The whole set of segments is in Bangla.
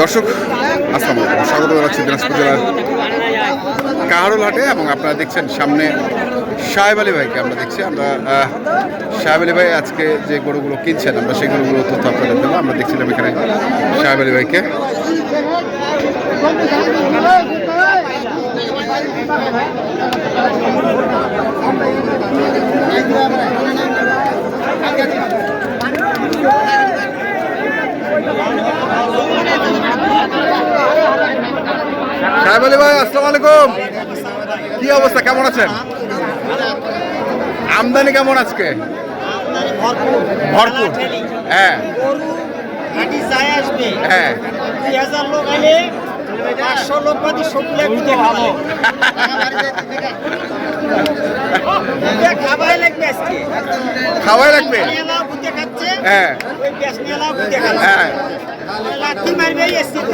দর্শক, আসসালামু আলাইকুম। স্বাগত জানাচ্ছি দিনাজপুর জেলার কাহারোল হাটে এবং আপনারা দেখছেন সামনে সাহেব আলী ভাইকে আমরা দেখছি। আমরা সাহেব আলী ভাই আজকে যে গরুগুলো কিনছেন, আমরা সেই গরুগুলো তথ্য আপনাদের দেবো। আমরা দেখছিলাম এখানে সাহেব আলী ভাইকে। সাহেব আলী ভাই আসসালামু আলাইকুম। কি অবস্থা? কেমন আছেন? আমদানি কেমন আজকে? ভরপুর। হ্যাঁ। হাঁটি যায় আসবে হ্যাঁ লোক লোক ভালো। লাগবে আজকে। খাওয়াই লাগবে? ঘুরতে খাচ্ছে। হ্যাঁ। হ্যাঁ। লাঠি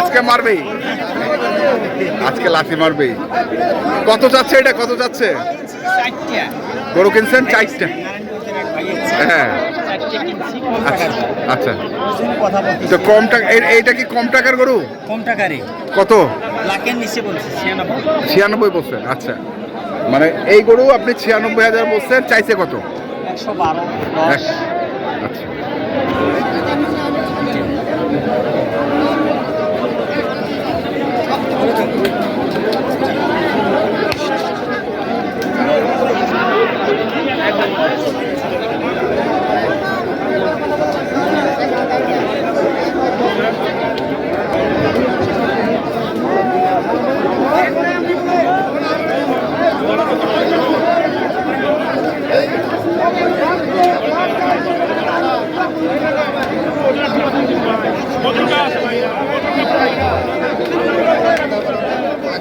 আজকে মারবেই? আজকে লাথি মারবেই। কত যাচ্ছে এটা? কত যাচ্ছে? গরু কিনছেন? চারটে। হ্যাঁ। আচ্ছা আচ্ছা। তো কম টাকা এইটা কি কম টাকার গরু? কম টাকারে কত? লাখের নিচে বলছি ছিয়ানব্বই। ছিয়ানব্বই বলছেন আচ্ছা। মানে এই গরু আপনি ছিয়ানব্বই হাজার বলছেন চাইছে কত? একশো বারো আচ্ছা।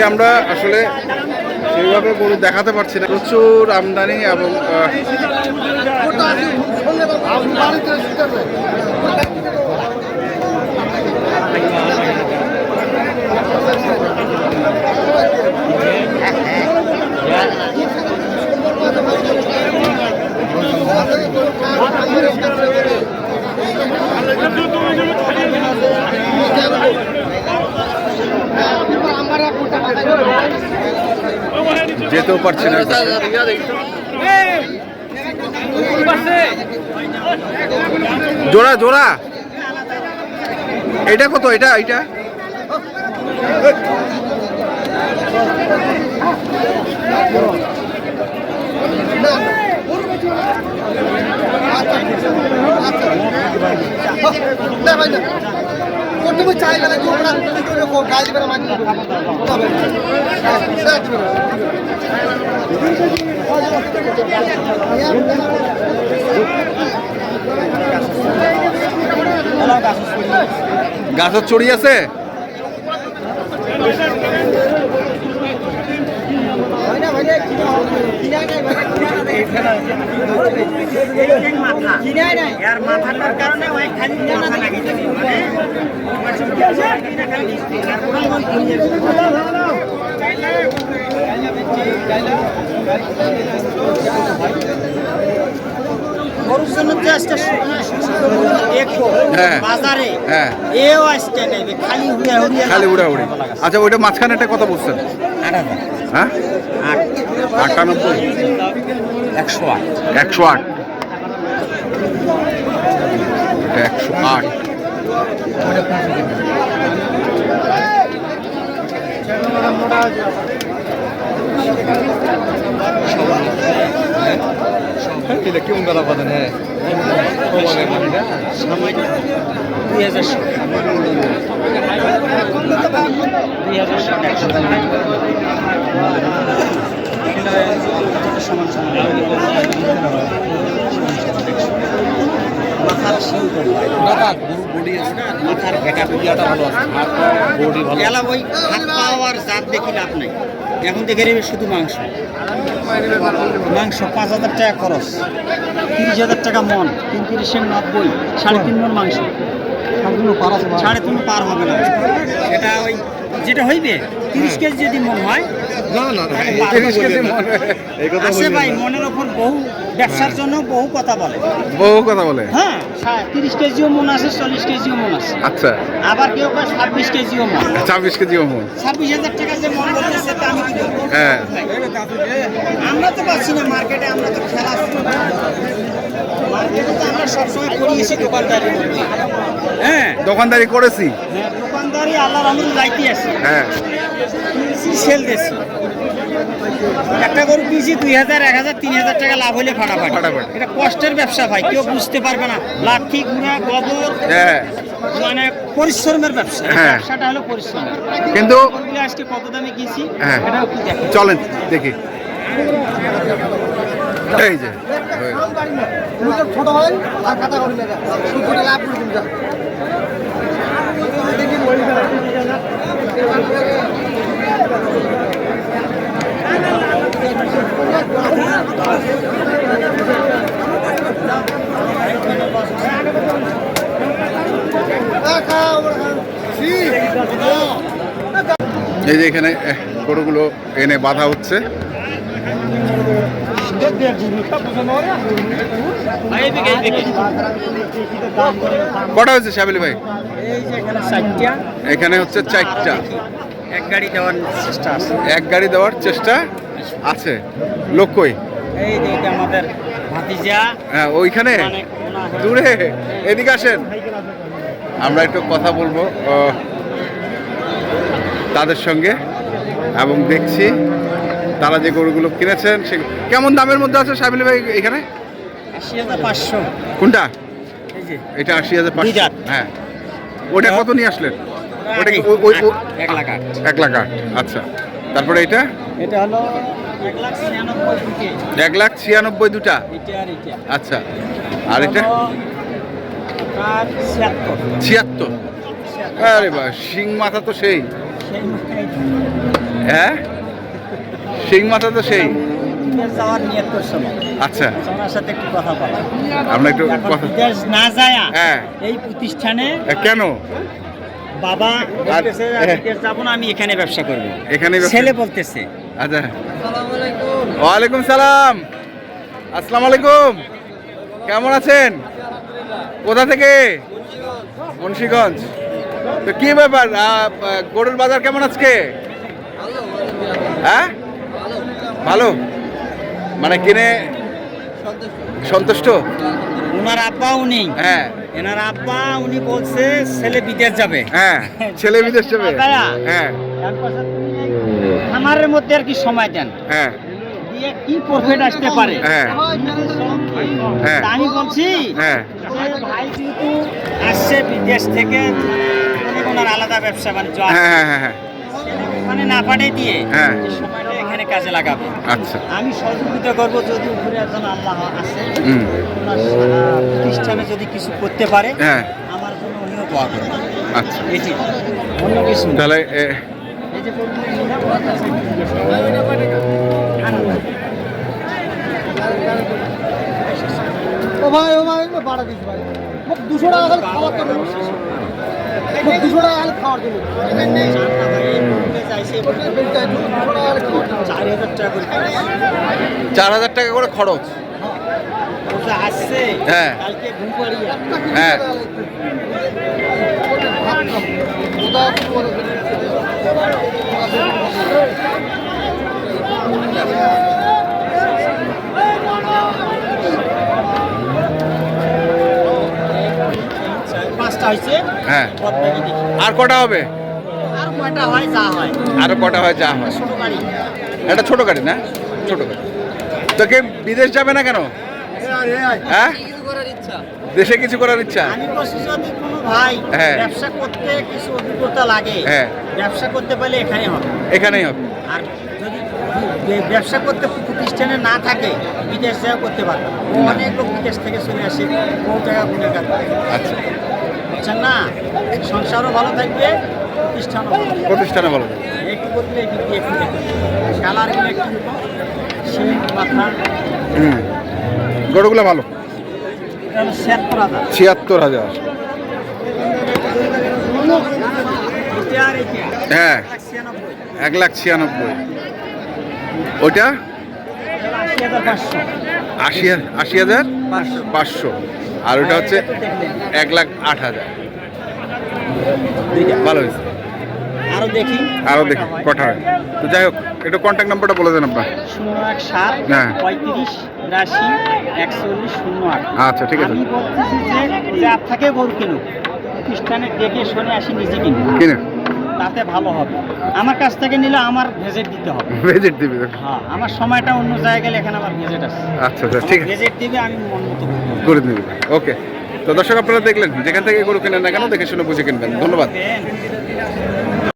আজকে আমরা আসলে সেইভাবে গরু দেখাতে পারছি না। প্রচুর আমদানি এবং যেতেও পারছি না। জোড়া জোড়া। এটা কত? এটা এটা তুমি চাইবে না তোমরা গাড়ি দিবে না মাঝে তবে গাছের চড়ি আছে? মাথাটার কারণে ওই খালি মাথা লাগিয়ে দিবি। গরুর জন্য যে আজকে হ্যাঁ। বাজারে হ্যাঁ। এও আজকে নেবে খালি উড়া উড়ি আচ্ছা ওইটা মাঝখানেটা কথা বলছেন আট হাজার হ্যাঁ? আট আটানব্বই। একশো আট। একশো আট। একশো আট। এটা কি উঙ্গালা পাতেন হ্যাঁ দুই হাজার দুই হাজার ষাট একশো সমান সমান মাথার শিল বডি আছে। মাথার ভেটা পিয়াটা ভালো আছে বডি হাত নাই। এখন দেখে নেবে শুধু মাংস। মাংস পাঁচ হাজার টাকা খরচ। তিরিশ হাজার টাকা মন তিন তিরিশের নব্বই সাড়ে তিন মন মাংস। সাড়ে তিন পার হবে। না। এটা ওই যেটা হইবে তিরিশ কেজি যদি মন হয় না না না তিরিশ কেজি মনে। আছে ভাই মনের ওপর বহু ব্যবসার জন্য বহু কথা বলে। বহু কথা বলে। হ্যাঁ তিরিশ কেজিও মন আছে চল্লিশ কেজিও মন আছে। আচ্ছা। আবার কেউ কয় ছাব্বিশ কেজিও মন। ছাব্বিশ কেজি মন। ছাব্বিশ হাজার টাকা যে মন তা আমি কি হ্যাঁ। আমরা তো পাচ্ছি না মার্কেটে আমরা তো খেলা মার্কেটে তো আমরা সবসময় করিয়েছি দোকানদারি হ্যাঁ দোকানদারি করেছি। হ্যাঁ, দোকানদারি আল্লাহ রহমতুল যাইতে আছে। হ্যাঁ। সেল দিয়েছি। একটা গরু কিনছি দুই হাজার এক হাজার তিন হাজার টাকা লাভ হলে ফাটাফাটি। ফাটাফাটি। এটা কষ্টের ব্যবসা ভাই কেউ বুঝতে পারবে না। লাঠি গুঁড়া গোবর হ্যাঁ। মানে পরিশ্রমের ব্যবসা। হ্যাঁ। ব্যবসাটা হলো পরিশ্রম। কিন্তু আজকে কত দামে কিনছি? হ্যাঁ। এটাও কি চলেন দেখি। এই যে। ছোট হয় আর লাভ এই যে এখানে গরুগুলো এনে বাঁধা হচ্ছে। কটা হয়েছে শাবিলি ভাই? এখানে এখানে হচ্ছে চারটা। এক গাড়ি দেওয়ার চেষ্টা আছে। এক গাড়ি দেওয়ার চেষ্টা আছে। লক্ষ্যই এই যে এটা আমাদের ভাতিজা। হ্যাঁ ওইখানে? মানে দূরে? এদিকে আসেন। আমরা একটু কথা বলব তাদের সঙ্গে এবং দেখছি তারা যে গরুগুলো কিনেছেন সে কেমন দামের মধ্যে আছে সাবিলি ভাই এখানে? আশি হাজার পাঁচশো। কোনটা? এটা আশি হাজার পাঁচশো। হ্যাঁ। ওটা কত নিয়ে আসলেন? ওটা কি? এক লাখ আট এক লাখ আট আচ্ছা। তারপরে এটা? এটা হলো এক লাখ ছিয়ানব্বই দুটা আচ্ছা। আর এটা? ছিয়াত্তর। আরে বা শিং মাথা তো সেই। হ্যাঁ? শিং মাথা তো সেই। আচ্ছা। সাথে একটু কথা বলা। আমরা একটু কথা না যায় হ্যাঁ। এই প্রতিষ্ঠানে কেন? বাবা বলতেছে হ্যাঁ। বিদেশ যাব না আমি এখানে ব্যবসা করব। এখানে ছেলে বলতেছে। আচ্ছা। ওয়ালাইকুম সালাম। আসসালামু আলাইকুম। কেমন আছেন? কোথা থেকে? মুন্সিগঞ্জ। তো কি ব্যাপার? গরুর বাজার কেমন আজকে? হ্যাঁ? ভালো। মানে কিনে সন্তুষ্ট। ওনার আব্বা উনি হ্যাঁ। এনার আব্বা উনি বলছে ছেলে বিদেশ যাবে। হ্যাঁ ছেলে বিদেশ যাবে। হ্যাঁ এই খামারের মধ্যে আর কি সময় দেন। হ্যাঁ। দিয়ে কি প্রফিট আসতে পারে? হ্যাঁ। হ্যাঁ। আমি বলছি হ্যাঁ। ভাই যেহেতু আসছে বিদেশ থেকে ওনার আলাদা ব্যবসা বাণিজ্য আছে। হ্যাঁ হ্যাঁ হ্যাঁ হ্যাঁ। ওখানে না পাঠিয়ে দিয়ে হ্যাঁ। সময়টা এখানে কাজে লাগাবে। আচ্ছা। আমি সহযোগিতা করব যদি উপরে একজন আল্লাহ আছে প্রতিষ্ঠানে যদি কিছু করতে পারে হ্যাঁ। আমার জন্য উনিও দোয়া করবেন। আচ্ছা। এটি। অন্য কিছু তাহলে এ, এই যে বলব, ও ভাই ও ভাই বাড়া দিস ভাই। দুশো টাকা খাওয়ার জন্য মোক দুশো টাকা খাওয়ার জন্য। চার হাজার টাকা করে চার হাজার টাকা করে খরচ আসছে হ্যাঁ। হ্যাঁ? পাঁচটা হয়েছে হ্যাঁ। আর কটা হবে? আর কয়টা হয় যা হয় আরও কটা হয় যা হয়। এটা ছোট গাড়ি না? ছোট গাড়ি। তো কে বিদেশ যাবে না কেন? হ্যাঁ? দেশে কিছু করার ইচ্ছা? আমি বলছি যদি কোনো ভাই হ্যাঁ। ব্যবসা করতে কিছু অভিজ্ঞতা লাগে হ্যাঁ। ব্যবসা করতে পারলে এখানে হবে। এখানেই হবে। আর যদি ব্যবসা করতে প্রতিষ্ঠানে না থাকে বিদেশ যাও করতে পারবে অনেক লোক বিদেশ থেকে চলে আসে বহু গুণে আচ্ছা। বুঝছেন না। সংসারও ভালো থাকবে প্রতিষ্ঠানও ভালো থাকবে। প্রতিষ্ঠানে ভালো একটু করলে একটু একটু কালারগুলো একটু সেই মাথা। হুম। গরুগুলো ভালো? ছিয়াত্তর হাজার। হ্যাঁ। এক লাখ ছিয়ানব্বই। ওইটা? আশি হাজার আশি হাজার? পাঁচশো। আর ওটা হচ্ছে এক লাখ আট হাজার। ভালো হয়েছে। আরও দেখি। আরও দেখি কটা তো যাই হোক একটু কন্ট্যাক্ট নাম্বারটা বলে দেন আপনার। শূন্য এক সাত হ্যাঁ। পঁয়ত্রিশ বিরাশি একচল্লিশ শূন্য আট। আচ্ছা ঠিক আছে। আমি বলতেছি যে থেকে গরু কিনুক প্রতিষ্ঠানে দেখে শুনে আসি নিজে কিনুক কিনে? তাতে ভালো হবে। আমার কাছ থেকে নিলে আমার ভেজেট দিতে হবে। ভিজিট দিবে হ্যাঁ আমার সময়টা অন্য জায়গায় গেলে এখানে আমার ভেজেট আছে। আচ্ছা আচ্ছা ঠিক আছে। ভেজেট দিবে আমি মন মতো করে দিবি ওকে। তো দর্শক আপনারা দেখলেন যেখান থেকে গরু কেনেন না কেন দেখে শুনে বুঝে কিনবেন। ধন্যবাদ।